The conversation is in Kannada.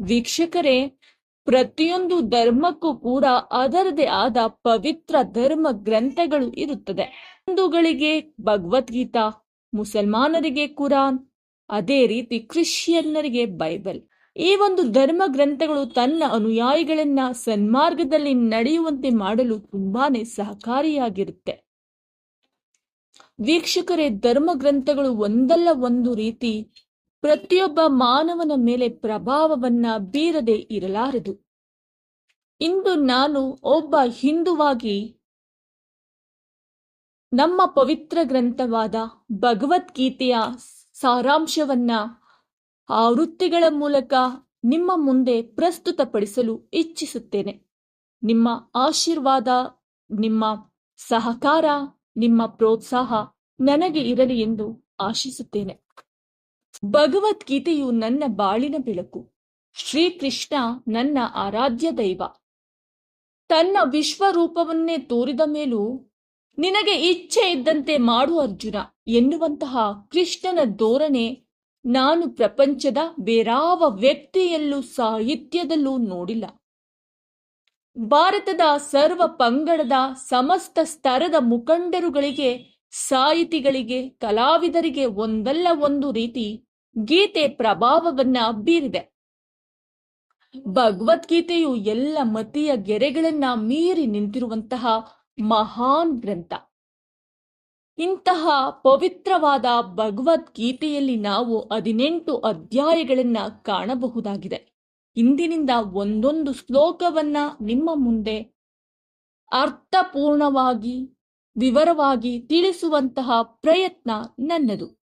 ವೀಕ್ಷಕರೇ, ಪ್ರತಿಯೊಂದು ಧರ್ಮಕ್ಕೂ ಕೂಡ ಅದರದೇ ಆದ ಪವಿತ್ರ ಧರ್ಮ ಗ್ರಂಥಗಳು ಇರುತ್ತದೆ. ಹಿಂದೂಗಳಿಗೆ ಭಗವದ್ಗೀತಾ, ಮುಸಲ್ಮಾನರಿಗೆ ಕುರಾನ್, ಅದೇ ರೀತಿ ಕ್ರಿಶ್ಚಿಯನ್ನರಿಗೆ ಬೈಬಲ್. ಈ ಒಂದು ಧರ್ಮ ಗ್ರಂಥಗಳು ತನ್ನ ಅನುಯಾಯಿಗಳನ್ನ ಸನ್ಮಾರ್ಗದಲ್ಲಿ ನಡೆಯುವಂತೆ ಮಾಡಲು ತುಂಬಾನೇ ಸಹಕಾರಿಯಾಗಿರುತ್ತೆ. ವೀಕ್ಷಕರೇ, ಧರ್ಮ ಗ್ರಂಥಗಳು ಒಂದಲ್ಲ ಒಂದು ರೀತಿ ಪ್ರತಿಯೊಬ್ಬ ಮಾನವನ ಮೇಲೆ ಪ್ರಭಾವವನ್ನ ಬೀರದೆ ಇರಲಾರದು. ಇಂದು ನಾನು ಒಬ್ಬ ಹಿಂದುವಾಗಿ ನಮ್ಮ ಪವಿತ್ರ ಗ್ರಂಥವಾದ ಭಗವದ್ಗೀತೆಯ ಸಾರಾಂಶವನ್ನ ಆವೃತ್ತಿಗಳ ಮೂಲಕ ನಿಮ್ಮ ಮುಂದೆ ಪ್ರಸ್ತುತಪಡಿಸಲು ಇಚ್ಛಿಸುತ್ತೇನೆ. ನಿಮ್ಮ ಆಶೀರ್ವಾದ, ನಿಮ್ಮ ಸಹಕಾರ, ನಿಮ್ಮ ಪ್ರೋತ್ಸಾಹ ನನಗೆ ಇರಲಿ ಎಂದು ಆಶಿಸುತ್ತೇನೆ. ಭಗವದ್ಗೀತೆಯು ನನ್ನ ಬಾಳಿನ ಬೆಳಕು. ಶ್ರೀಕೃಷ್ಣ ನನ್ನ ಆರಾಧ್ಯ ದೈವ. ತನ್ನ ವಿಶ್ವರೂಪವನ್ನೇ ತೋರಿದ ಮೇಲೂ ನಿನಗೆ ಇಚ್ಛೆ ಇದ್ದಂತೆ ಮಾಡು ಅರ್ಜುನ ಎನ್ನುವಂತಹ ಕೃಷ್ಣನ ಧೋರಣೆ ನಾನು ಪ್ರಪಂಚದ ಬೇರಾವ ವ್ಯಕ್ತಿಯಲ್ಲೂ ಸಾಹಿತ್ಯದಲ್ಲೂ ನೋಡಿಲ್ಲ. ಭಾರತದ ಸರ್ವ ಪಂಗಡದ ಸಮಸ್ತ ಸ್ತರದ ಮುಖಂಡರುಗಳಿಗೆ ಸಾಹಿತಿಗಳಿಗೆ, ಕಲಾವಿದರಿಗೆ ಒಂದಲ್ಲ ಒಂದು ರೀತಿ ಗೀತೆ ಪ್ರಭಾವವನ್ನ ಬೀರಿದೆ. ಭಗವದ್ಗೀತೆಯು ಎಲ್ಲ ಮತೀಯ ಗೆರೆಗಳನ್ನ ಮೀರಿ ನಿಂತಿರುವಂತಹ ಮಹಾನ್ ಗ್ರಂಥ. ಇಂತಹ ಪವಿತ್ರವಾದ ಭಗವದ್ಗೀತೆಯಲ್ಲಿ ನಾವು ಹದಿನೆಂಟು ಅಧ್ಯಾಯಗಳನ್ನ ಕಾಣಬಹುದಾಗಿದೆ. ಇಂದಿನಿಂದ ಒಂದೊಂದು ಶ್ಲೋಕವನ್ನ ನಿಮ್ಮ ಮುಂದೆ ಅರ್ಥಪೂರ್ಣವಾಗಿ ವಿವರವಾಗಿ ತಿಳಿಸುವಂತಹ ಪ್ರಯತ್ನ ನನ್ನದು.